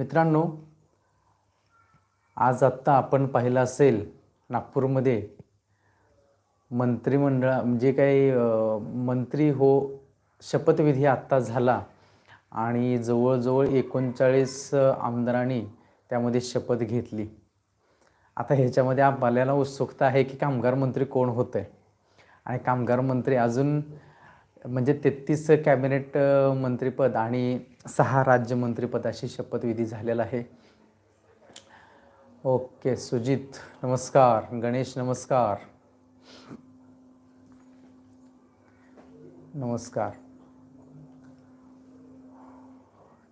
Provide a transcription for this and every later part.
मित्रांनो आज आत्ता आपण पाहिलं असेल नागपूरमध्ये मंत्रिमंडळा म्हणजे काही मंत्री हो शपथविधी आत्ता झाला आणि जवळजवळ एकोणचाळीस आमदारांनी त्यामध्ये शपथ घेतली. आता ह्याच्यामध्ये आपल्याला उत्सुकता आहे की कामगार मंत्री कोण होतं आहे आणि कामगार मंत्री अजून म्हणजे तेहतीस कॅबिनेट मंत्रीपद मंत्रिपद आणि सहा राज्यमंत्रीपद अशी शपथविधी झालेला आहे. ओके सुजित नमस्कार. गणेश नमस्कार. नमस्कार.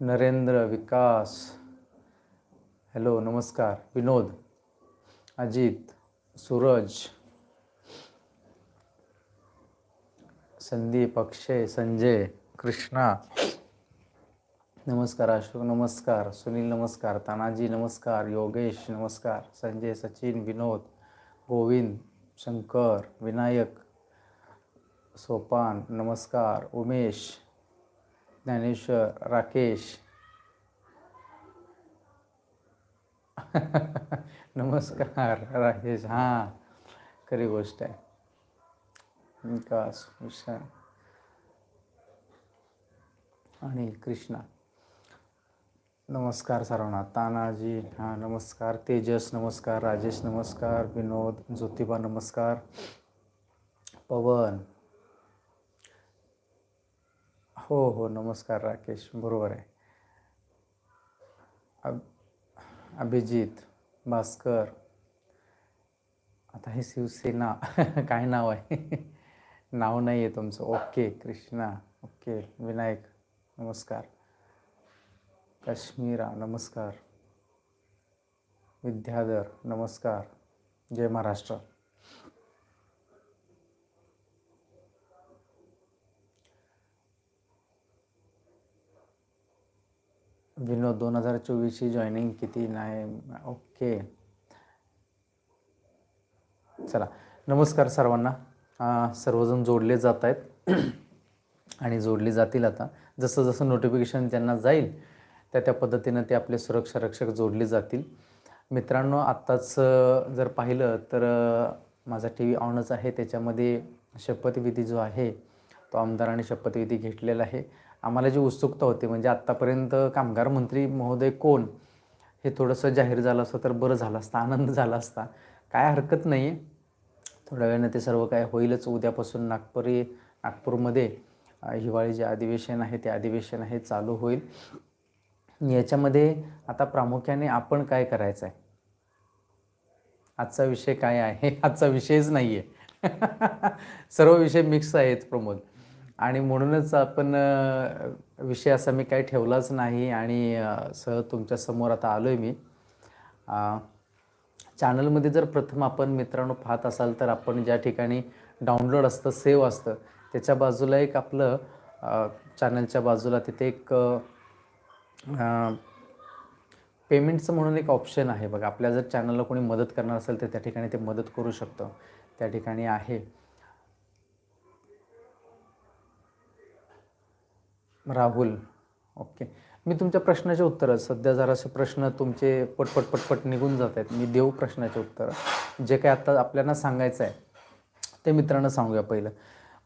नरेंद्र विकास. हॅलो नमस्कार. विनोद अजित सूरज. संदीप अक्षय संजय, कृष्णा. नमस्कार, अशोक, नमस्कार, सुनील, नमस्कार, तानाजी, नमस्कार, योगेश, नमस्कार, संजय, सचिन, विनोद, गोविंद, शंकर, विनायक, सोपान, नमस्कार, उमेश, ज्ञानेश्वर, राकेश. नमस्कार, राकेश. हाँ, खरी गोष्ट आहे. विकास विशाल आणि कृष्णा. नमस्कार सर्वांना. तानाजी हां नमस्कार. तेजस नमस्कार. राजेश नमस्कार. विनोद ज्योतिबा नमस्कार. पवन. हो हो नमस्कार राकेश. बरोबर आहे. अब अभिजित भास्कर. आता हे शिवसेना. काय नाव आहे? नाव नाही आहे तुमचं. ओके कृष्णा. ओके विनायक नमस्कार. काश्मीरा नमस्कार. विद्याधर नमस्कार. जय महाराष्ट्र. विनोद दोन हजार चोवीसची जॉईनिंग किती? नाही. ओके. चला. नमस्कार सर्वांना. सर्वजण जोडले जात आहेत. आणि जोडले जातील आता. जसं जसं नोटिफिकेशन त्यांना जाईल त्या त्या पद्धतीनं ते आपले सुरक्षा रक्षक जोडले जातील. मित्रांनो आत्ताच जर पाहिलं तर माझा टी व्ही ऑनच आहे. त्याच्यामध्ये शपथविधी जो आहे तो आमदाराने शपथविधी घेतलेला आहे. आम्हाला जी उत्सुकता होती म्हणजे आत्तापर्यंत कामगार मंत्री महोदय कोण हे थोडंसं जाहीर झालं असतं तर बरं झालं असतं आनंद झाला असता. काय हरकत नाही आहे थोड्या वेळानं ते सर्व काय होईलच. उद्यापासून नागपुरी नागपूरमध्ये हिवाळी जे अधिवेशन आहे ते अधिवेशन आहे चालू होईल. याच्यामध्ये आता प्रामुख्याने आपण काय करायचं आहे आजचा विषय काय आहे? आजचा विषयच नाही आहे सर्व विषय मिक्स आहेत प्रमोद. आणि म्हणूनच आपण विषय असा मी काही ठेवलाच नाही आणि सह सहज तुमच्यासमोर आता आलो आहे मी चॅनलमध्ये जर प्रथम आपण मित्रांनो पाहत असाल तर आपण ज्या ठिकाणी डाउनलोड असतं सेव्ह असतं त्याच्या बाजूला एक आपलं चॅनलच्या बाजूला तिथे एक पेमेंटचं म्हणून एक ऑप्शन आहे बघा. आपल्या जर चॅनलला कोणी मदत करणार असेल तर त्या ठिकाणी ते मदत करू शकतं. त्या ठिकाणी आहे. राहुल. ओके. मी तुमच्या प्रश्नाचे उत्तर सध्या जरासे प्रश्न तुमचे पटपट पटपट निघून जात आहेत. मी देऊ प्रश्नाचे उत्तर. जे काय आत्ता आपल्याला सांगायचं आहे ते मित्रांनो सांगूया पहिलं.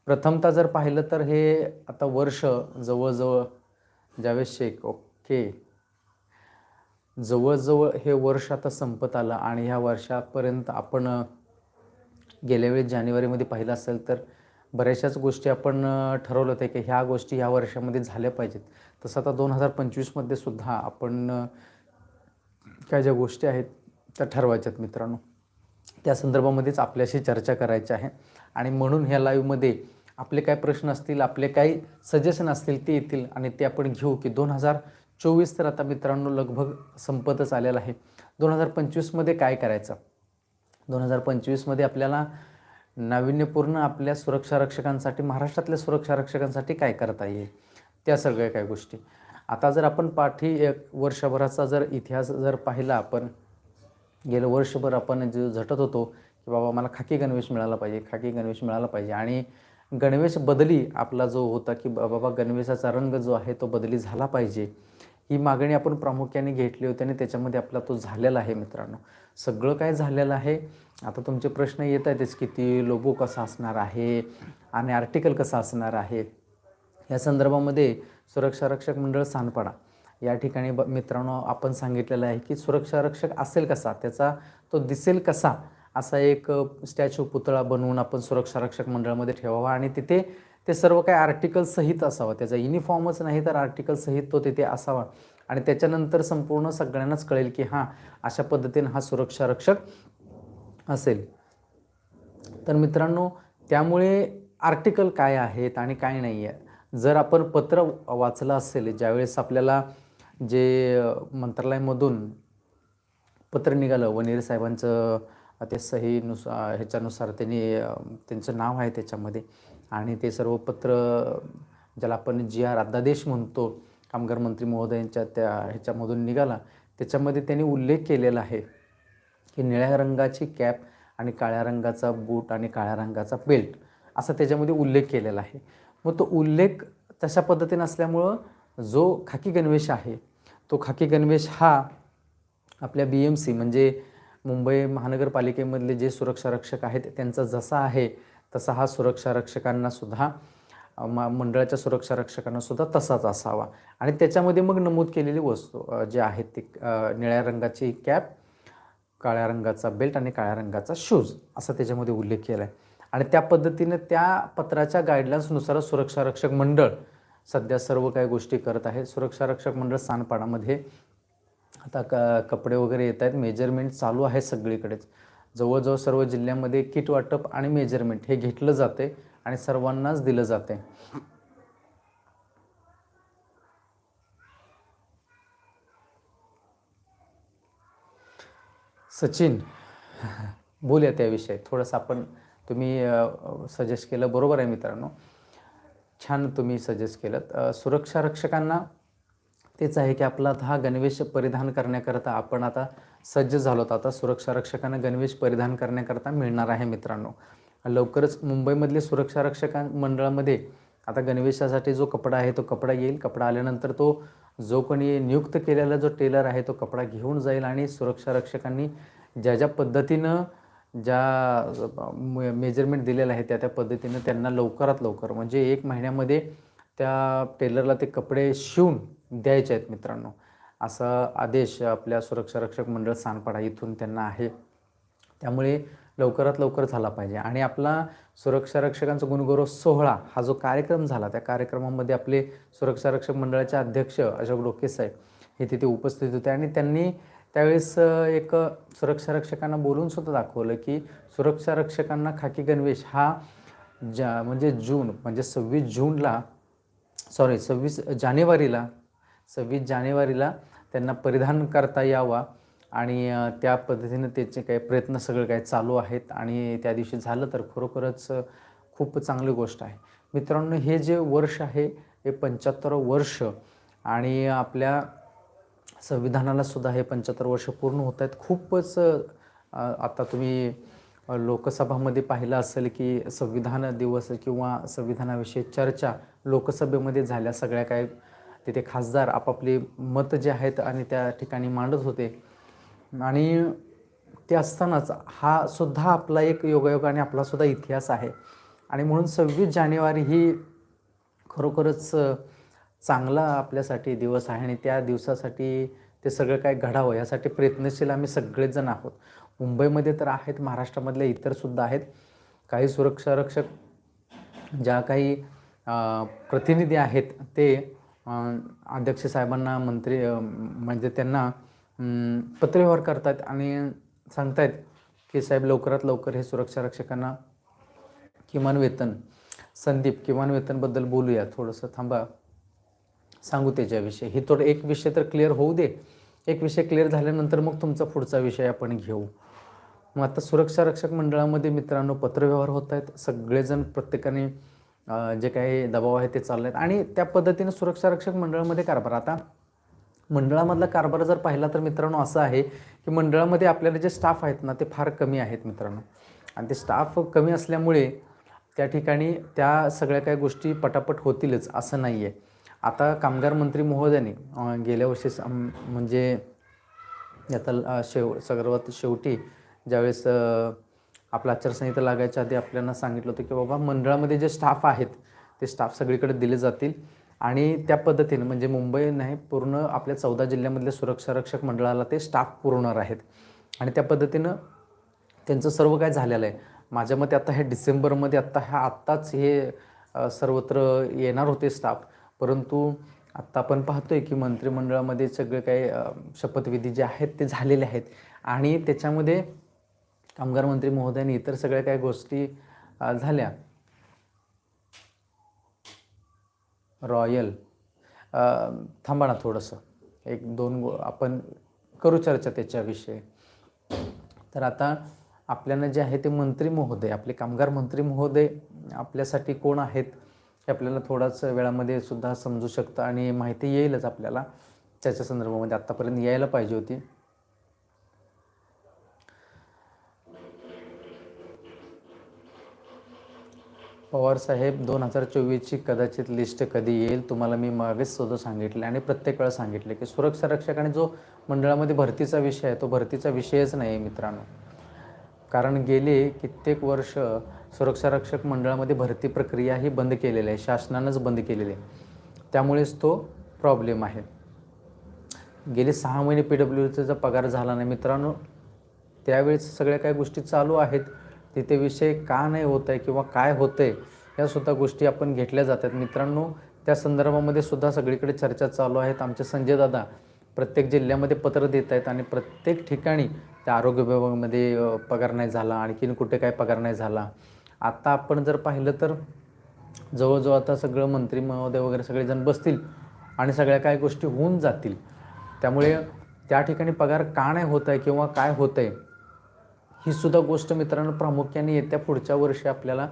प्रथमतः जर पाहिलं तर हे आता वर्ष जवळजवळ जावेद शेख ओके. जवळजवळ हे वर्ष आता संपत आलं आणि ह्या वर्षापर्यंत आपण गेल्या वेळी जानेवारीमध्ये पाहिलं असेल तर बऱ्याचशाच गोष्टी आपण ठरवलं होतं की ह्या गोष्टी ह्या वर्षामध्ये झाल्या पाहिजेत. तसं आता दोन हजार पंचवीसमध्ये सुद्धा आपण काय ज्या गोष्टी आहेत त्या ठरवायच्यात मित्रांनो. त्या संदर्भामध्येच आपल्याशी चर्चा करायची आहे. आणि म्हणून ह्या लाईव्हमध्ये आपले काय प्रश्न असतील आपले काही सजेशन असतील ते येतील आणि ते आपण घेऊ की दोन हजार चोवीस तर आता मित्रांनो लगभग संपतच आलेला आहे. दोन हजार पंचवीसमध्ये काय करायचं? दोन हजार पंचवीसमध्ये आपल्याला नाविन्यपूर्ण आपल्या सुरक्षा रक्षकांसाठी महाराष्ट्रातल्या सुरक्षा रक्षकांसाठी काय करता येईल? त्या सगळ्या काय गोष्टी. आता जर आपण पाठी एक वर्षभराचा जर इतिहास जर पाहिला आपण गेलं वर्षभर आपण जे झटत होतो की बाबा मला खाकी गणवेश मिळाला पाहिजे खाकी गणवेश मिळाला पाहिजे आणि गणवेश बदली आपला जो होता की बा- बाबा गणवेशाचा रंग जो आहे तो बदली झाला पाहिजे. ही मागणी आपण प्रामुख्याने घेतली होती आणि त्याच्यामध्ये आपला तो झालेला आहे मित्रांनो. सगळं काय झालेलं आहे? आता तुमचे प्रश्न येत आहेतच किती लोगो कसा असणार आहे आणि आर्टिकल कसा असणार आहे? या संदर्भामध्ये सुरक्षा रक्षक मंडळ सानपाडा या ठिकाणी ब मित्रांनो आपण सांगितलेलं आहे की सुरक्षा रक्षक असेल कसा? त्याचा तो दिसेल कसा? असा एक स्टॅच्यू पुतळा बनवून आपण सुरक्षा रक्षक मंडळामध्ये ठेवावा आणि तिथे ते सर्व काय आर्टिकल सहित असावं. त्याचा युनिफॉर्मच नाही तर आर्टिकल सहित तो तिथे असावा. आणि त्याच्यानंतर संपूर्ण सगळ्यांनाच कळेल की हां अशा पद्धतीने हा सुरक्षा रक्षक असेल. तर मित्रांनो त्यामुळे आर्टिकल काय आहेत आणि काय नाही आहे जर आपण पत्र वाचलं असेल ज्यावेळेस आपल्याला जे मंत्रालयामधून पत्र निघालं वनीर साहेबांचं ते ते सहीनुसार ह्याच्यानुसार त्यांनी त्यांचं नाव आहे त्याच्यामध्ये. आणि ते सर्व पत्र ज्याला आपण जी आर अध्यादेश म्हणतो कामगार मंत्री महोदयांच्या त्या ह्याच्यामधून निघाला त्याच्यामध्ये त्यांनी उल्लेख केलेला आहे की निळ्या रंगाची कॅप आणि काळ्या रंगाचा बूट आणि काळ्या रंगाचा बेल्ट असा त्याच्यामध्ये उल्लेख केलेला आहे. मग तो उल्लेख तशा पद्धतीने असल्यामुळं जो खाकी गणवेश आहे तो खाकी गणवेश हा आपल्या बी एम सी म्हणजे मुंबई महानगरपालिकेमधले जे सुरक्षा रक्षक आहेत त्यांचा जसा आहे तसा हा सुरक्षा रक्षकांना सुद्धा मंडळाच्या सुरक्षा रक्षकांना सुद्धा तसाच असावा. आणि त्याच्यामध्ये मग नमूद केलेली वस्तू जे आहेत ती निळ्या रंगाची कॅप काळ्या रंगाचा बेल्ट आणि काळ्या रंगाचा शूज असा त्याच्यामध्ये उल्लेख केला आहे आणि त्या पद्धतीनं त्या पत्राच्या गाईडलाईन्सनुसार सुरक्षा रक्षक मंडळ सध्या सर्व काही गोष्टी करत आहे. सुरक्षा रक्षक मंडळ सानपाडामध्ये आता क कपडे वगैरे येत आहेत. मेजरमेंट चालू आहे सगळीकडेच. जवळजवळ सर्व जिल्ह्यामध्ये किट वाटप आणि मेजरमेंट हे घेतलं जाते आणि सर्वांनाच दिलं जाते. सचिन बोलूया त्याविषयी थोडंसं आपण तुम्ही सजेस्ट केलं. बरोबर आहे मित्रांनो? छान तुम्ही सजेस्ट केलं सुरक्षा रक्षकांना तेच आहे की आपला आता हा गणवेश परिधान करण्याकरता आपण आता सज्ज झालो आहोत आता सुरक्षा रक्षकांना गणवेश परिधान करण्याकरता मिळणार आहे मित्रांनो. लवकरच मुंबईमधले सुरक्षा रक्षकां मंडळामध्ये आता गणवेशासाठी जो कपडा आहे तो कपडा येईल. कपडा आल्यानंतर तो जो कोणी नियुक्त केलेला जो टेलर आहे तो कपडा घेऊन जाईल आणि सुरक्षा रक्षकांनी ज्या ज्या पद्धतीनं ज्या मेजरमेंट दिलेलं आहे त्या त्या पद्धतीनं त्यांना लवकरात लवकर म्हणजे एक महिन्यामध्ये त्या टेलरला ते कपडे शिवून द्यायचे आहेत मित्रांनो. असा आदेश आपल्या सुरक्षा रक्षक मंडळ सानपाडा इथून त्यांना आहे. त्यामुळे लवकरात लवकर झाला पाहिजे. आणि आपला सुरक्षा रक्षकांचा गुणगौरव सोहळा हा जो कार्यक्रम झाला त्या कार्यक्रमामध्ये आपले सुरक्षा रक्षक मंडळाचे अध्यक्ष अशोक डोके साहेब हे तिथे उपस्थित होते. आणि त्यांनी त्यावेळेस एक सुरक्षा रक्षकांना बोलून सुद्धा दाखवलं की सुरक्षा रक्षकांना खाकी गणवेश हा ज्या म्हणजे जून म्हणजे सव्वीस जूनला सॉरी सव्वीस जानेवारीला सव्वीस जानेवारीला त्यांना परिधान करता यावा. आणि त्या पद्धतीनं त्याचे काही प्रयत्न सगळे काही चालू आहेत. आणि त्या दिवशी झालं तर खरोखरच खूप चांगली गोष्ट आहे. मित्रांनो हे जे वर्ष आहे हे पंच्याहत्तर वर्ष आणि आपल्या संविधानाला सुद्धा हे पंच्याहत्तर वर्ष पूर्ण होत आहेत. खूपच आता तुम्ही लोकसभामध्ये पाहिलं असेल की संविधान दिवस किंवा संविधानाविषयी चर्चा लोकसभेमध्ये झाल्या सगळ्या काय तिथे खासदार आपापले मत जे आहेत आणि त्या ठिकाणी मांडत होते. आणि ते असतानाच हा सुद्धा आपला एक योगायोग आणि आपला सुद्धा इतिहास आहे. आणि म्हणून सव्वीस जानेवारी ही खरोखरच चांगला आपल्यासाठी दिवस आहे आणि त्या दिवसासाठी ते सगळं काय घडावं यासाठी प्रयत्नशील आम्ही सगळेजण आहोत. मुंबईमध्ये तर आहेत महाराष्ट्रामधले इतरसुद्धा आहेत. काही सुरक्षारक्षक ज्या काही प्रतिनिधी आहेत ते अध्यक्ष साहेबांना मंत्री म्हणजे त्यांना पत्रव्यवहार करतात आणि सांगतायत की साहेब लवकरात लवकर हे सुरक्षा रक्षकांना किमान वेतन संदीप किमान वेतनबद्दल बोलूया. थोडंसं थांबा. सांगू त्याच्याविषयी. ही थोडं एक विषय तर क्लिअर होऊ दे. एक विषय क्लिअर झाल्यानंतर मग तुमचा पुढचा विषय आपण घेऊ. मग आता सुरक्षा रक्षक मंडळामध्ये मित्रांनो पत्रव्यवहार होत आहेत सगळेजण प्रत्येकाने जे काही दबाव आहे ते चालले आहेत आणि त्या पद्धतीने सुरक्षा रक्षक मंडळामध्ये कारभार. आता मंडळामधला कारभार जर पाहिला तर मित्रांनो असं आहे की मंडळामध्ये आपल्याला जे स्टाफ आहेत ना ते फार कमी आहेत मित्रांनो. आणि ते स्टाफ कमी असल्यामुळे त्या ठिकाणी त्या सगळ्या काही गोष्टी पटापट होतीलच असं नाही आहे आता कामगार मंत्री महोदयाने गेल्या वर्षी म्हणजे आता शेव सर्वात शेवटी ज्यावेळेस आपला आचारसंहिता लागायच्या आधी आपल्याला सांगितलं होतं की बाबा मंडळामध्ये जे स्टाफ आहेत ते स्टाफ सगळीकडे दिले जातील. आणि त्या पद्धतीनं म्हणजे मुंबई नाही पूर्ण आपल्या चौदा जिल्ह्यामधल्या सुरक्षा रक्षक मंडळाला ते स्टाफ पुरवणार आहेत. आणि त्या पद्धतीनं त्यांचं सर्व काय झालेलं आहे. माझ्या मते आता हे डिसेंबरमध्ये आत्ता ह्या आत्ताच हे सर्वत्र येणार होते स्टाफ. परंतु आत्ता आपण पाहतोय की मंत्रिमंडळामध्ये सगळे काही शपथविधी जे आहेत ते झालेले आहेत. आणि त्याच्यामध्ये कामगार मंत्री महोदयांनी इतर सगळ्या काही गोष्टी झाल्या. रॉयल. थांबा ना थोडंसं. एक दोन गो आपण करू चर्चा त्याच्याविषयी तर आता आपल्याला जे आहे ते मंत्री महोदय आपले कामगार मंत्री महोदय आपल्यासाठी कोण आहेत हे आपल्याला थोडाच वेळामध्ये सुद्धा समजू शकतं आणि माहिती येईलच आपल्याला. त्याच्या संदर्भामध्ये आत्तापर्यंत यायला पाहिजे होती. पवार साहेब दोन हजार चोवीसची कदाचित लिस्ट कधी येईल तुम्हाला मी मागेच सुद्धा सांगितले आणि प्रत्येक वेळा सांगितले की सुरक्षा रक्षक आणि जो मंडळामध्ये भरतीचा विषय आहे तो भरतीचा विषयच नाही आहे मित्रांनो. कारण गेले कित्येक वर्ष सुरक्षा रक्षक मंडळामध्ये भरती प्रक्रिया ही बंद केलेली आहे शासनानंच बंद केलेली आहे. त्यामुळेच तो प्रॉब्लेम आहे. गेले सहा महिने पी डब्ल्यू डीचा पगार झाला नाही मित्रांनो. त्यावेळेस सगळ्या काही गोष्टी चालू आहेत. तिथे विषय का नाही होत आहे किंवा काय होतं आहे यासुद्धा गोष्टी आपण घेतल्या जातात. मित्रांनो त्या संदर्भामध्ये सुद्धा सगळीकडे चर्चा चालू आहेत. आमचे संजय दादा प्रत्येक जिल्ह्यामध्ये पत्र देत आहेत आणि प्रत्येक ठिकाणी त्या आरोग्य विभागामध्ये पगार नाही झाला आणखीन कुठे काय पगार नाही झाला. आता आपण जर पाहिलं तर जवळजवळ आता सगळं मंत्री महोदय वगैरे सगळेजण बसतील आणि सगळ्या काय गोष्टी होऊन जातील. त्यामुळे त्या ठिकाणी पगार का नाही होत आहे किंवा काय होत आहे ही सुद्धा गोष्ट मित्रांनो प्रामुख्याने येत्या पुढच्या वर्षी आपल्याला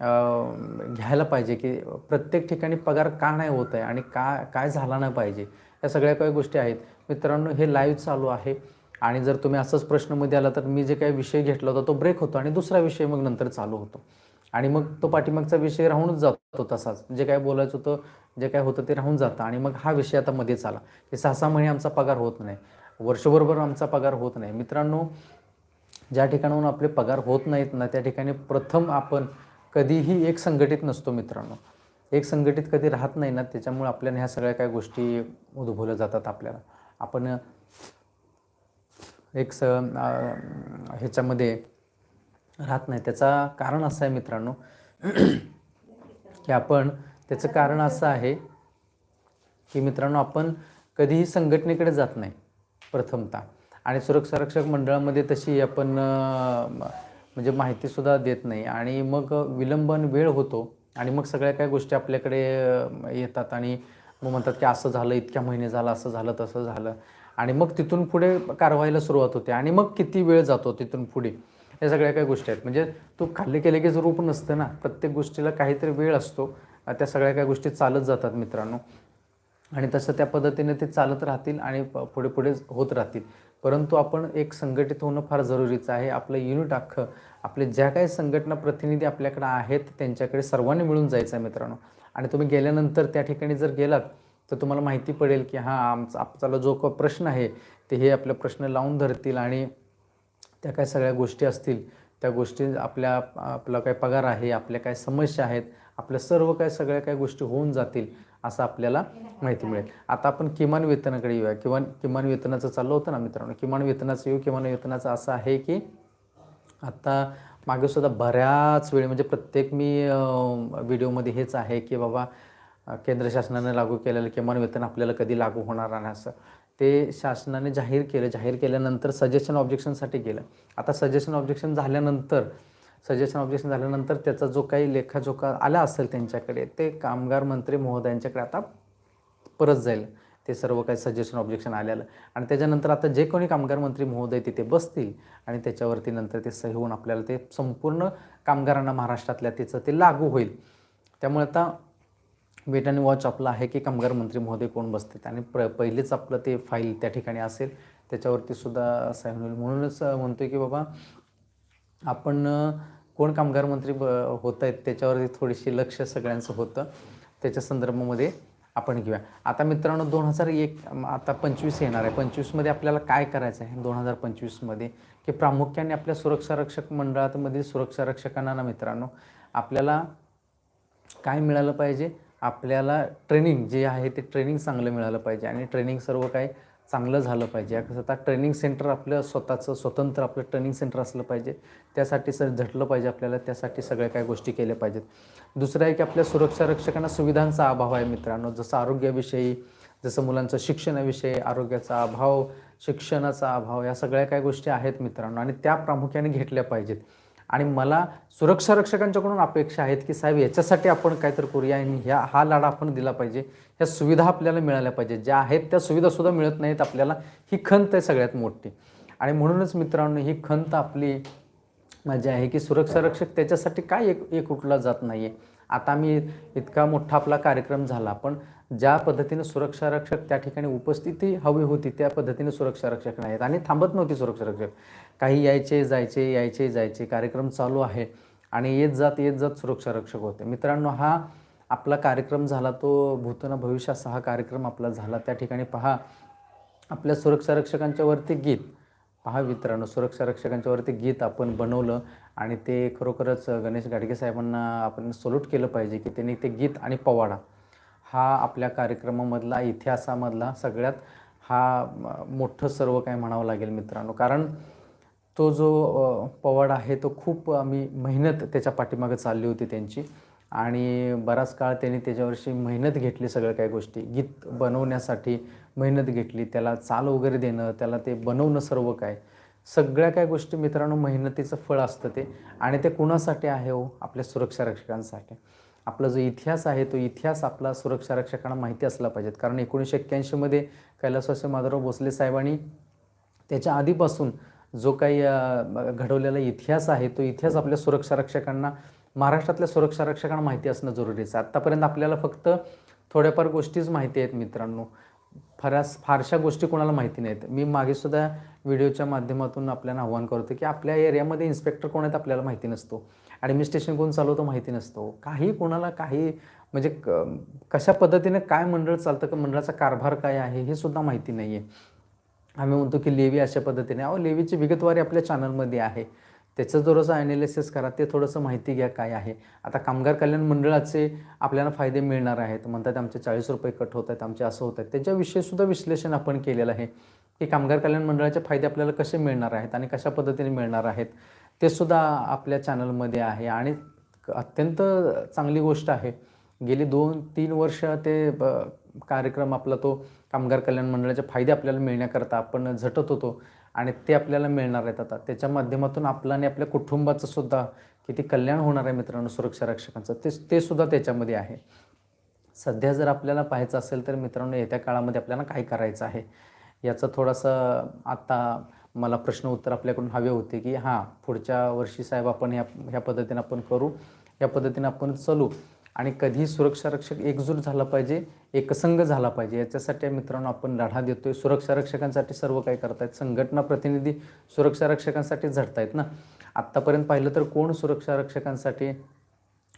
घ्यायला पाहिजे की प्रत्येक ठिकाणी पगार का नाही होत आहे आणि का काय झाला नाही पाहिजे या सगळ्या काही गोष्टी आहेत. मित्रांनो हे लाईव्ह चालू आहे आणि जर तुम्ही असंच प्रश्नमध्ये आला तर मी जे काही विषय घेतला होता तो ब्रेक होतो आणि दुसरा विषय मग नंतर चालू होतो. आणि मग तो पाठीमागचा विषय राहूनच जातो तसाच. जे काय बोलायचं होतं जे काय होतं ते राहून जातं आणि मग हा विषय आता मध्येच आला की सहा सहा महिने आमचा पगार होत नाही. वर्षभरभर आमचा पगार होत नाही. मित्रांनो ज्या ठिकाणाहून आपले पगार होत नाहीत ना त्या ठिकाणी प्रथम आपण कधीही एक संघटित नसतो मित्रांनो. एक संघटित कधी राहत नाही ना त्याच्यामुळे आपल्याला ह्या सगळ्या काही गोष्टी उद्भवल्या जातात आपल्याला. आपण एक स ह्याच्यामध्ये राहत नाही. त्याचा कारण असं आहे मित्रांनो की आपण त्याचं कारण असं आहे की मित्रांनो आपण कधीही संघटनेकडे जात नाही प्रथमतः. आणि सुरक्षा रक्षक मंडळामध्ये तशी आपण म्हणजे माहितीसुद्धा देत नाही. आणि मग विलंबन वेळ होतो आणि मग सगळ्या काही गोष्टी आपल्याकडे येतात आणि मग म्हणतात की असं झालं इतक्या महिने झालं असं झालं तसं झालं. आणि मग तिथून पुढे कारवाईला सुरुवात होते आणि मग किती वेळ जातो तिथून पुढे? या सगळ्या काही गोष्टी आहेत. म्हणजे तू खाल्ले केले की रूप नसतं ना. प्रत्येक गोष्टीला काहीतरी वेळ असतो. त्या सगळ्या काही गोष्टी चालत जातात मित्रांनो. आणि तसं त्या पद्धतीने ते चालत राहतील आणि पुढे पुढे होत राहतील. परंतु आपण एक संघटित होणं फार जरुरीचं आहे. आपलं युनिट अख्खं आपले ज्या काही संघटना प्रतिनिधी आपल्याकडे आहेत त्यांच्याकडे सर्वांनी मिळून जायचं आहे मित्रांनो. आणि तुम्ही गेल्यानंतर त्या ठिकाणी जर गेलात तर तुम्हाला माहिती पडेल की हां आमचा आपल्याला जो काही प्रश्न आहे ते हे आपले प्रश्न लावून धरतील आणि त्या काय सगळ्या गोष्टी असतील. त्या गोष्टी आपल्या आपला काय पगार आहे आपल्या काय समस्या आहेत आपल्या सर्व काय सगळ्या काय गोष्टी होऊन जातील. असं आपल्याला माहिती मिळेल. आता आपण किमान वेतनाकडे येऊया. किमान किमान वेतनाचं चाललं होतं ना मित्रांनो? किमान वेतनाचं येऊ किमान वेतनाचं असं आहे की आता मागे सुद्धा बऱ्याच वेळी म्हणजे प्रत्येक मी व्हिडिओमध्ये हेच आहे की बाबा केंद्र शासनाने लागू केलेलं किमान वेतन आपल्याला कधी लागू होणार नाही असं. ते शासनाने जाहीर केलं. जाहीर केल्यानंतर सजेशन ऑब्जेक्शनसाठी गेलं. आता सजेशन ऑब्जेक्शन झाल्यानंतर सजेशन ऑब्जेक्शन झाल्यानंतर त्याचा जो काही लेखाजोखा आला असेल त्यांच्याकडे ते कामगार मंत्री महोदयांच्याकडे आता परत जाईल. ते सर्व काही सजेशन ऑब्जेक्शन आलेलं. आणि त्याच्यानंतर आता जे कोणी कामगार मंत्री महोदय तिथे बसतील आणि त्याच्यावरती नंतर ते सही होऊन आपल्याला ते संपूर्ण कामगारांना महाराष्ट्रातल्या त्याचं ते लागू होईल. त्यामुळे आता वेट आणि वॉच आपलं आहे की कामगार मंत्री महोदय कोण बसतात आणि प्र पहिलेच आपलं ते फाईल त्या ठिकाणी असेल. त्याच्यावरती सुद्धा सहन होईल. म्हणूनच म्हणतो की बाबा आपण कोण कामगार मंत्री ब होत आहेत त्याच्यावरती थोडीशी लक्ष सगळ्यांचं होतं. त्याच्या संदर्भामध्ये आपण घेऊया. आता मित्रांनो दोन हजार एक आता पंचवीस येणार आहे. पंचवीसमध्ये आपल्याला काय करायचं आहे? दोन हजार पंचवीसमध्ये की प्रामुख्याने आपल्या सुरक्षा रक्षक मंडळातमधील सुरक्षा रक्षकांना ना मित्रांनो आपल्याला काय मिळालं पाहिजे? आपल्याला ट्रेनिंग जे आहे ते ट्रेनिंग चांगलं मिळालं पाहिजे. आणि ट्रेनिंग सर्व काही चांगलं झालं पाहिजे. कसं आता ट्रेनिंग सेंटर आपलं स्वतःचं स्वतंत्र आपलं ट्रेनिंग सेंटर असलं पाहिजे. त्यासाठी सर झटलं पाहिजे आपल्याला त्यासाठी सगळ्या काही गोष्टी केल्या पाहिजेत. दुसरं आहे की आपल्या सुरक्षा रक्षकांना सुविधांचा अभाव आहे मित्रांनो. जसं आरोग्याविषयी जसं मुलांचं शिक्षणाविषयी आरोग्याचा अभाव शिक्षणाचा अभाव या सगळ्या काही गोष्टी आहेत मित्रांनो. आणि त्या प्रामुख्याने घेतल्या पाहिजेत. आणि मला सुरक्षा रक्षकांच्याकडून अपेक्षा आहेत की साहेब याच्यासाठी आपण काहीतरी करूया आणि ह्या हा लढा आपण दिला पाहिजे. ह्या सुविधा आपल्याला मिळाल्या पाहिजेत. ज्या आहेत त्या सुविधासुद्धा मिळत नाहीत आपल्याला. ही खंत आहे सगळ्यात मोठी. आणि म्हणूनच मित्रांनो ही खंत आपली माझी आहे की सुरक्षा रक्षक त्याच्यासाठी काय एक एक उठला जात नाही आहे आता मी इतका मोठा आपला कार्यक्रम झाला पण ज्या पद्धतीने सुरक्षा रक्षक त्या ठिकाणी उपस्थिती हवी होती त्या पद्धतीने सुरक्षा रक्षक नाहीत. आणि थांबत नव्हती सुरक्षा रक्षक. काही यायचे जायचे यायचे जायचे कार्यक्रम चालू आहे आणि येत जात येत जात सुरक्षा रक्षक होते. मित्रांनो हा आपला कार्यक्रम झाला तो भूतन भविष्याचा हा कार्यक्रम आपला झाला. त्या ठिकाणी पहा आपल्या सुरक्षा रक्षकांच्या वरती गीत. पहा मित्रांनो सुरक्षा रक्षकांच्या वरती गीत आपण बनवलं आणि ते खरोखरच गणेश गाडगे साहेबांना आपण सल्यूट केलं पाहिजे की त्यांनी ते गीत आणि पवाडा हा आपल्या कार्यक्रमामधला इतिहासामधला सगळ्यात हा मोठं सर्व काय म्हणावं लागेल मित्रांनो. कारण तो जो पवाड आहे तो खूप आम्ही मेहनत त्याच्या पाठीमागे चालली होती त्यांची. आणि बराच काळ त्यांनी त्याच्यावरशी मेहनत घेतली सगळ्या काही गोष्टी. गीत बनवण्यासाठी मेहनत घेतली त्याला चाल वगैरे देणं त्याला ते बनवणं सर्व काय. सगळ्या काय गोष्टी मित्रांनो मेहनतीचं फळ असतं ते. आणि ते कुणासाठी आहे हो? आपल्या सुरक्षा रक्षकांसाठी. आपला जो इतिहास आहे तो इतिहास आपला सुरक्षा रक्षकांना माहिती असला पाहिजेत. कारण एकोणीसशे एक्क्याऐंशीमध्ये कैलासवासी माधवराव भोसले साहेबांनी त्याच्या आधीपासून जो काही घडवलेला इतिहास आहे तो इतिहास आपल्या सुरक्षा रक्षकांना महाराष्ट्रातल्या सुरक्षा रक्षकांना माहिती असणं जरुरीचं आहे. आत्तापर्यंत आपल्याला फक्त थोड्याफार गोष्टीच माहिती आहेत मित्रांनो. फारस फारशा गोष्टी कोणाला माहिती नाहीत. मी मागे सुद्धा व्हिडिओच्या माध्यमातून आपल्याला आव्हान करतो की आपल्या एरियामध्ये इन्स्पेक्टर कोण आहेत आपल्याला माहिती नसतो. ॲडमिनिस्ट्रेशन कोण चालवतो माहिती नसतो. काही कोणाला काही म्हणजे क कशा पद्धतीने काय मंडळ चालतं का मंडळाचा कारभार काय आहे हे सुद्धा माहिती नाही आहे आम्ही म्हणतो की लेवी अशा पद्धतीने. अहो लेवीची विगतवारी आपल्या चॅनलमध्ये आहे. त्याचं थोडंसं ॲनालिसिस करा ते थोडंसं माहिती घ्या काय आहे. आता कामगार कल्याण मंडळाचे आपल्याला फायदे मिळणार आहेत. म्हणतात आमचे चाळीस रुपये कट होत आहेत आमचे असं होत आहेत. त्याच्याविषयीसुद्धा विश्लेषण आपण केलेलं आहे. की कामगार कल्याण मंडळाचे फायदे आपल्याला कसे मिळणार आहेत आणि कशा पद्धतीने मिळणार आहेत ते सुद्धा आपल्या चॅनलमध्ये आहे. आणि अत्यंत चांगली गोष्ट आहे गेली दोन तीन वर्ष ते ब- कार्यक्रम आपला तो कामगार कल्याण मंडळाचे फायदे आपल्याला मिळण्याकरता आपण झटत होतो आणि ते आपल्याला मिळणार आहेत आता. त्याच्या माध्यमातून आपलं आणि आपल्या कुटुंबाचं सुद्धा किती कल्याण होणार आहे मित्रांनो सुरक्षा रक्षकांचं ते ते सुद्धा त्याच्यामध्ये आहे. सध्या जर आपल्याला पाहायचं असेल तर मित्रांनो येत्या काळामध्ये आपल्याला काय करायचं आहे? याचं थोडंसं आत्ता मला प्रश्न उत्तर आपल्याकडून हवे होते की हां पुढच्या वर्षी साहेब आपण ह्या ह्या पद्धतीने आपण करू या पद्धतीने आपण चालू. आणि कधी सुरक्षा रक्षक एकजूट झाला पाहिजे एकसंघ झाला पाहिजे. याच्यासाठी मित्रांनो आपण लढा देतोय. सुरक्षा रक्षकांसाठी सर्व काही करतायत. संघटना प्रतिनिधी सुरक्षा रक्षकांसाठी झडतायत ना? आत्तापर्यंत पाहिलं तर कोण सुरक्षा रक्षकांसाठी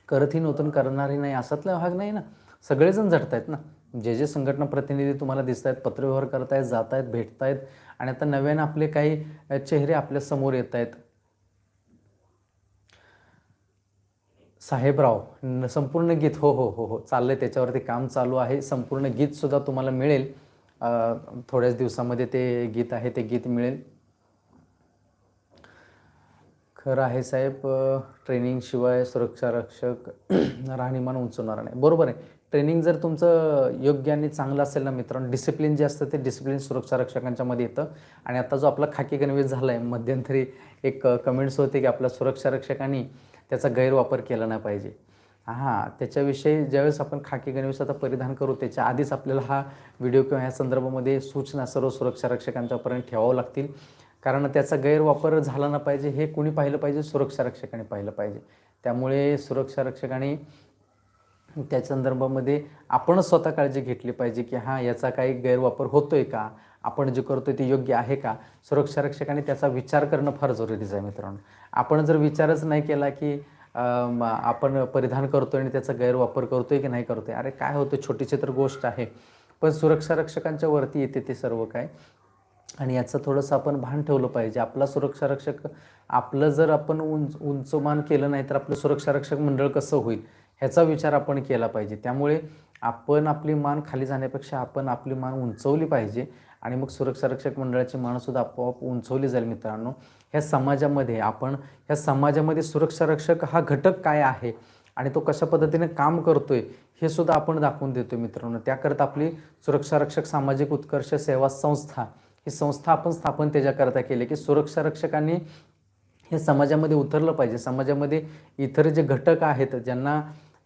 करतही नव्हतं करणारही नाही असातला भाग नाही ना? सगळेजण झडतायत ना? जे जे संघटना प्रतिनिधी तुम्हाला दिसत आहेत पत्रव्यवहार करतायत जात आहेत भेटत आहेत आणि आता नव्यानं आपले काही चेहरे आपल्यासमोर येत आहेत साहेबराव न- संपूर्ण गीत हो हो हो हो चाललं आहे त्याच्यावरती काम चालू आहे. संपूर्ण गीतसुद्धा तुम्हाला मिळेल. थोड्याच दिवसामध्ये ते गीत आहे ते गीत मिळेल. खरं आहे साहेब ट्रेनिंगशिवाय सुरक्षा रक्षक राहणीमान उंचवणार नाही. बरोबर आहे. ट्रेनिंग जर तुमचं योग्य आणि चांगलं असेल ना मित्रांनो डिसिप्लिन जे असतं ते डिसिप्लिन सुरक्षारक्षकांच्यामध्ये येतं. आणि आता जो आपला खाकी गणवेश झाला आहे मध्यंतरी एक कमेंट्स होते की आपल्या सुरक्षा रक्षकांनी त्याचा गैरवापर केला नाही पाहिजे. हां त्याच्याविषयी ज्यावेळेस आपण खाकी गणवेश आता परिधान करू त्याच्या आधीच आपल्याला हा व्हिडिओ किंवा ह्या संदर्भामध्ये सूचना सर्व सुरक्षा रक्षकांच्यापर्यंत ठेवावं लागतील. कारण त्याचा गैरवापर झाला ना पाहिजे हे कुणी पाहिलं पाहिजे? सुरक्षा रक्षकाने पाहिलं पाहिजे. त्यामुळे सुरक्षा रक्षकाने त्या संदर्भामध्ये आपणच स्वतः काळजी घेतली पाहिजे की हां याचा काही गैरवापर होतोय का? आपण जे करतो ते योग्य आहे का? सुरक्षा रक्षकाने त्याचा विचार करणं फार जरुरीचं आहे मित्रांनो. आपण जर विचारच नाही केला की आपण परिधान करतो आणि त्याचा गैरवापर करतोय की नाही करतोय? अरे काय होतं? छोटीशी तर गोष्ट आहे. पण सुरक्षा रक्षकांच्या वरती येते ते सर्व काय. आणि याचं थोडंसं आपण भान ठेवलं पाहिजे. आपला सुरक्षा रक्षक आपलं जर आपण उंच उंचमान केलं नाही तर आपलं सुरक्षा रक्षक मंडळ कसं होईल? ह्याचा विचार आपण केला पाहिजे. त्यामुळे आपण आपली मान खाली जाण्यापेक्षा आपण आपली मान उंचवली पाहिजे. आणि मग सुरक्षा रक्षक मंडळाची मानसुद्धा आपोआप उंचवली जाईल मित्रांनो. ह्या समाजामध्ये आपण ह्या समाजामध्ये सुरक्षा रक्षक हा घटक काय आहे आणि तो कशा पद्धतीने काम करतोय हे सुद्धा आपण दाखवून देतो मित्रांनो. त्याकरता आपली सुरक्षा रक्षक सामाजिक उत्कर्ष सेवा संस्था ही संस्था आपण स्थापन त्याच्याकरता केली की सुरक्षा रक्षकांनी हे समाजामध्ये उतरलं पाहिजे. समाजामध्ये इतर जे घटक आहेत ज्यांना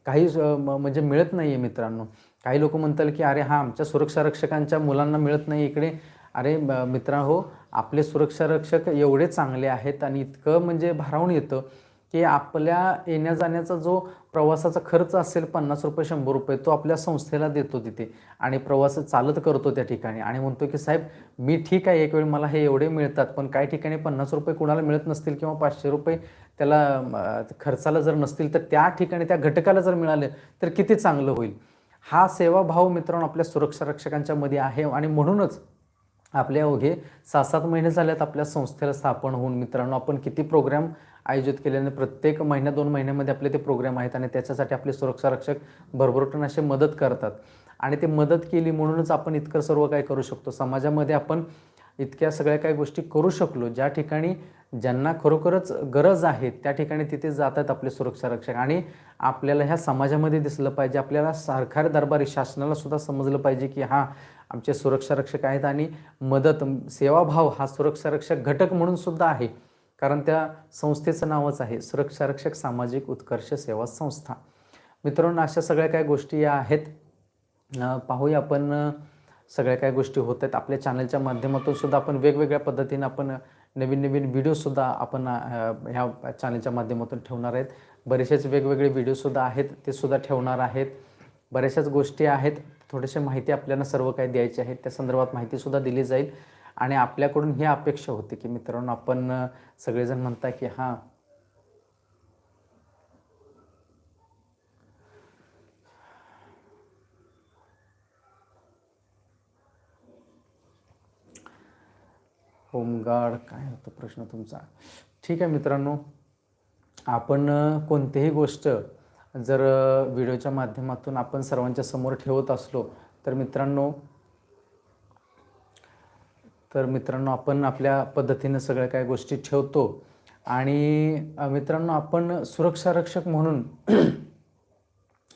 काही म्हणजे मिळत नाही आहे मित्रांनो. काही लोक म्हणतात की अरे हा आमच्या सुरक्षा रक्षकांच्या मुलांना मिळत नाही इकडे. अरे म- मित्रा हो आपले सुरक्षा रक्षक एवढे चांगले आहेत आणि इतकं म्हणजे भारावून येतं की आपल्या येण्या जाण्याचा जो प्रवासाचा खर्च असेल पन्नास रुपये शंभर रुपये तो आपल्या संस्थेला देतो तिथे आणि प्रवास चालत करतो त्या ठिकाणी. आणि म्हणतो की साहेब मी ठीक आहे एक वेळ मला हे एवढे मिळतात पण काही ठिकाणी पन्नास रुपये कुणाला मिळत नसतील किंवा पाचशे रुपये त्याला खर्चाला जर नसतील तर त्या ठिकाणी त्या घटकाला जर मिळाले तर किती चांगलं होईल? हा सेवाभाव मित्रांनो आपल्या सुरक्षा रक्षकांच्या मध्ये आहे आणि म्हणूनच आपल्या अवघे सहा सात महिने झाल्यात आपल्या संस्थेला स्थापन होऊन. मित्रांनो आपण किती प्रोग्राम आयोजित केल्याने प्रत्येक महिन्या दोन महिन्यामध्ये आपले ते प्रोग्राम आहेत आणि त्याच्यासाठी आपले सुरक्षा रक्षक भरभरटून असे मदत करतात. आणि ते मदत केली म्हणूनच आपण इतकं सर्व काय करू शकतो. समाजामध्ये आपण इतक्या सगळ्या काही गोष्टी करू शकलो. ज्या ठिकाणी ज्यांना खरोखरच गरज आहे त्या ठिकाणी तिथे जातात आपले सुरक्षा रक्षक. आणि आपल्याला ह्या समाजामध्ये दिसलं पाहिजे आपल्याला सरकारी दरबारी शासनाला सुद्धा समजलं पाहिजे की हां आमचे सुरक्षा रक्षक आहेत आणि मदत सेवाभाव हा सुरक्षा रक्षक घटक म्हणून सुद्धा आहे. कारण त्या संस्थेचं नावच आहे सुरक्षा रक्षक सामाजिक उत्कर्ष सेवा संस्था. मित्रांनो अशा सगळ्या काही गोष्टी या आहेत. पाहूया आपण सगळ्या काही गोष्टी होत आहेत. आपल्या चॅनलच्या माध्यमातून सुद्धा आपण वेगवेगळ्या पद्धतीने आपण नवीन नवीन व्हिडिओसुद्धा आपण ह्या चॅनलच्या माध्यमातून ठेवणार आहेत. बरेचसेच वेगवेगळे व्हिडिओसुद्धा आहेत ते सुद्धा ठेवणार आहेत. बऱ्याचशाच गोष्टी आहेत थोडीशी माहिती आपल्याला सर्व काही द्यायची आहे त्या संदर्भात माहितीसुद्धा दिली जाईल. आणि आपल्याकडून ही अपेक्षा होती की मित्रांनो आपण सगळेजण म्हणता की हां होमगार्ड? काय होतं प्रश्न तुमचा? ठीक आहे मित्रांनो आपण कोणतीही गोष्ट जर व्हिडिओच्या माध्यमातून आपण सर्वांच्या समोर ठेवत असलो तर मित्रांनो तर मित्रांनो आपण आपल्या पद्धतीनं सगळ्या काही गोष्टी ठेवतो. आणि मित्रांनो आपण सुरक्षा रक्षक म्हणून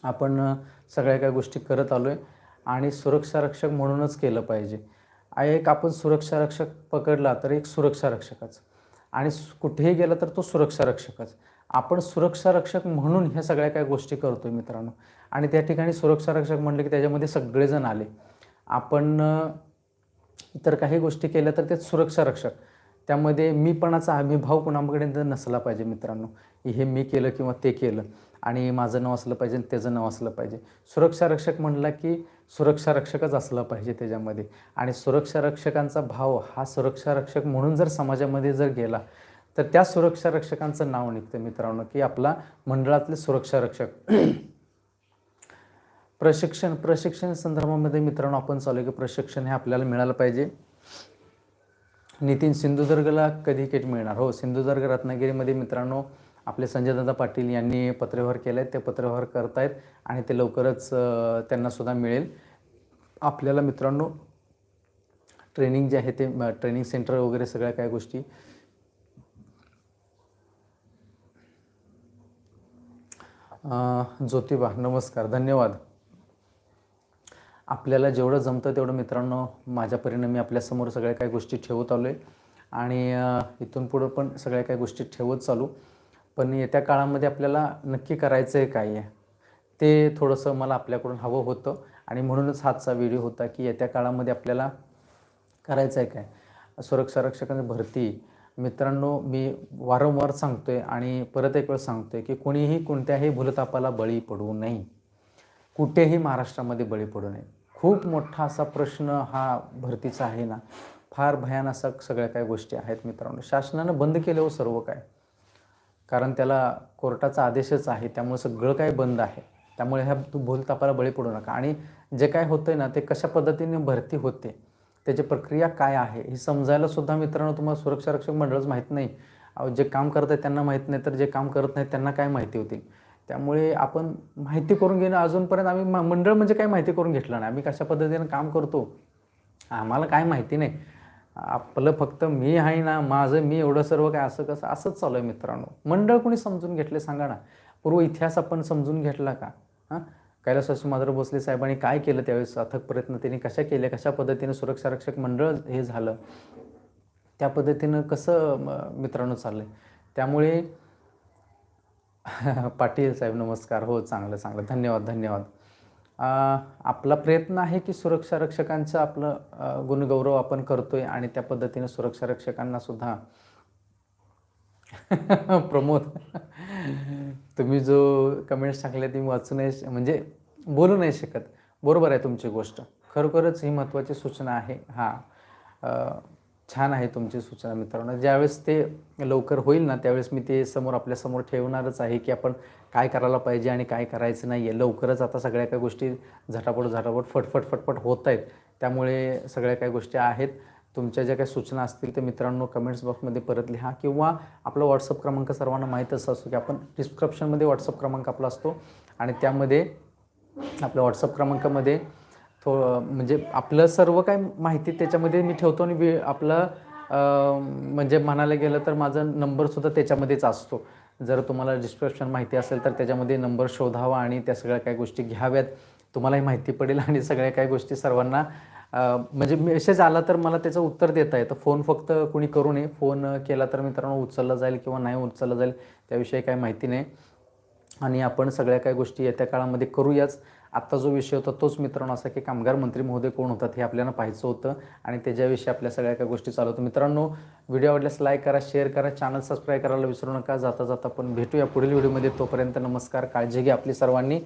आपण सगळ्या काही गोष्टी करत आलो आहे आणि सुरक्षा रक्षक म्हणूनच केलं पाहिजे. एक आपण सुरक्षा रक्षक पकडला तर एक सुरक्षा रक्षकच आणि कुठेही गेला तर तो सुरक्षा रक्षकच आपण सुरक्षा रक्षक म्हणून ह्या सगळ्या काही गोष्टी करतो मित्रांनो. आणि त्या ठिकाणी सुरक्षा रक्षक म्हणले की त्याच्यामध्ये सगळेजण आले. आपण इतर काही गोष्टी केल्या तर ते सुरक्षा रक्षक त्यामध्ये मीपणाचा अभिभाव कुणाकडे नसला पाहिजे मित्रांनो. हे मी केलं किंवा ते केलं. आणि माझं नाव असलं पाहिजे आणि त्याचं नाव असलं पाहिजे. सुरक्षा रक्षक म्हणला की सुरक्षा रक्षकच असलं पाहिजे त्याच्यामध्ये. आणि सुरक्षा रक्षकांचा भाव हा सुरक्षा रक्षक म्हणून जर समाजामध्ये जर गेला तर त्या सुरक्षा रक्षकांचं नाव निघतं मित्रांनो की आपला मंडळातले सुरक्षा रक्षक प्रशिक्षण प्रशिक्षण संदर्भामध्ये मित्रांनो आपण चालू की प्रशिक्षण हे आपल्याला मिळालं पाहिजे. नितीन सिंधुदुर्गला कधी किट मिळणार? हो सिंधुदुर्ग रत्नागिरीमध्ये मित्रांनो आपले संजयदादा पाटील यांनी पत्रव्यवहार केला आहेत ते पत्रव्यवहार करतायत आणि ते लवकरच त्यांनासुद्धा त्यांना सुद्धा मिळेल. आपल्याला मित्रांनो ट्रेनिंग जे आहे ते ट्रेनिंग सेंटर वगैरे सगळ्या काय गोष्टी. ज्योतिबा नमस्कार धन्यवाद. आपल्याला जेवढं जमतं तेवढं मित्रांनो माझ्या परीने मी आपल्यासमोर सगळ्या काही गोष्टी ठेवत आलो आहे आणि इथून पुढं पण सगळ्या काही गोष्टी ठेवत चालू. पण येत्या काळामध्ये आपल्याला नक्की करायचं आहे काय? आहे ते थोडंसं मला आपल्याकडून हवं होतं. आणि म्हणूनच हाचा व्हिडिओ होता की येत्या काळामध्ये आपल्याला करायचं आहे काय? सुरक्षा रक्षकांची भरती. मित्रांनो मी वारंवार सांगतो आहे आणि परत एक वेळ सांगतो आहे की कोणीही कोणत्याही भूलतापाला बळी पडू नये. कुठेही महाराष्ट्रामध्ये बळी पडू नये. खूप मोठा असा प्रश्न हा भरतीचा आहे ना. फार भयान असा सगळ्या काही गोष्टी आहेत मित्रांनो. शासनानं बंद केलं हो सर्व काय कारण त्याला कोर्टाचा आदेशच आहे. त्यामुळे सगळं काय बंद आहे. त्यामुळे ह्या तू भूलतापाला बळी पडू नका. आणि जे काय होतं आहे ना ते कशा पद्धतीने भरती होते त्याची प्रक्रिया काय आहे हे समजायला सुद्धा मित्रांनो तुम्हाला सुरक्षा रक्षक मंडळच माहीत नाही. जे काम करत आहेत त्यांना माहीत नाही तर जे काम करत नाहीत त्यांना काय माहिती होतील त्यामुळे आपण माहिती करून घेणं अजूनपर्यंत आम्ही म- मंडळ म्हणजे काय माहिती करून घेतलं नाही. आम्ही कशा पद्धतीनं काम करतो? आम्हाला काय माहिती नाही. आपलं फक्त मी आहे ना माझं मी एवढं सर्व काय असं कसं असंच चालू आहे मित्रांनो. मंडळ कोणी समजून घेतले सांगा ना. पूर्व इतिहास आपण समजून घेतला का? हां? कैलासवासी माधुर भोसले साहेबांनी काय केलं त्यावेळेस? अथक प्रयत्न त्यांनी कशा केले? कशा पद्धतीने सुरक्षा रक्षक मंडळ हे झालं? त्या पद्धतीनं कसं मित्रांनो चाललं आहे त्यामुळे पाटील साहेब नमस्कार. हो चांगलं चांगलं. धन्यवाद धन्यवाद. आपला प्रयत्न आहे की सुरक्षा रक्षकांचं आपलं गुणगौरव आपण करतोय आणि त्या पद्धतीने सुरक्षा रक्षकांना सुद्धा प्रमोद तुम्ही जो कमेंट्स टाकले ते मी वाचू नाही म्हणजे बोलू नाही शकत. बरोबर आहे तुमची गोष्ट. खरोखरच ही महत्त्वाची सूचना आहे. हां. छान आहे तुमची सूचना मित्रांनो. ज्यावेळेस ते लवकर होईल ना त्यावेळेस मी ते समोर आपल्यासमोर ठेवणारच आहे की आपण काय करायला पाहिजे आणि काय करायचं नाही आहे लवकरच आता सगळ्या काही गोष्टी झटापट झटापट फटफट फटफट होत आहेत. त्यामुळे सगळ्या काही गोष्टी आहेत. तुमच्या ज्या काही सूचना असतील ते मित्रांनो कमेंट्स बॉक्समध्ये परत लिहा किंवा आपला व्हॉट्सअप क्रमांक सर्वांना माहीतच असतो की आपण डिस्क्रिप्शनमध्ये व्हॉट्सअप क्रमांक आपला असतो आणि त्यामध्ये आपल्या व्हॉट्सअप क्रमांकामध्ये थो म्हणजे आपलं सर्व काय माहिती त्याच्यामध्ये मी ठेवतो आणि वे आपलं म्हणजे म्हणायला गेलं तर माझा नंबरसुद्धा त्याच्यामध्येच असतो. जर तुम्हाला डिस्क्रिप्शन माहिती असेल तर त्याच्यामध्ये नंबर शोधावा आणि त्या सगळ्या काही गोष्टी घ्याव्यात. तुम्हालाही माहिती पडेल आणि सगळ्या काही गोष्टी सर्वांना म्हणजे मेसेज आला तर मला त्याचं उत्तर देता येतं. फोन फक्त कुणी करू नये. फोन केला तर मित्रांनो उचलला जाईल किंवा नाही उचलला जाईल त्याविषयी काही माहिती नाही. आणि आपण सगळ्या काही गोष्टी येत्या काळामध्ये करूयाच. आत्ता जो विषय होता तोच मित्रांनो असा की कामगार मंत्री महोदय कोण होतात हे आपल्याला पाहायचं होतं. आणि त्याच्याविषयी आपल्या सगळ्या काही गोष्टी चालू होतं मित्रांनो व्हिडिओ आवडल्यास लाईक करा शेअर करा चॅनल सबस्क्राईब करायला विसरू नका. जाता जाता आपण भेटूया पुढील व्हिडिओमध्ये तोपर्यंत नमस्कार काळजी घ्या आपली सर्वांनी.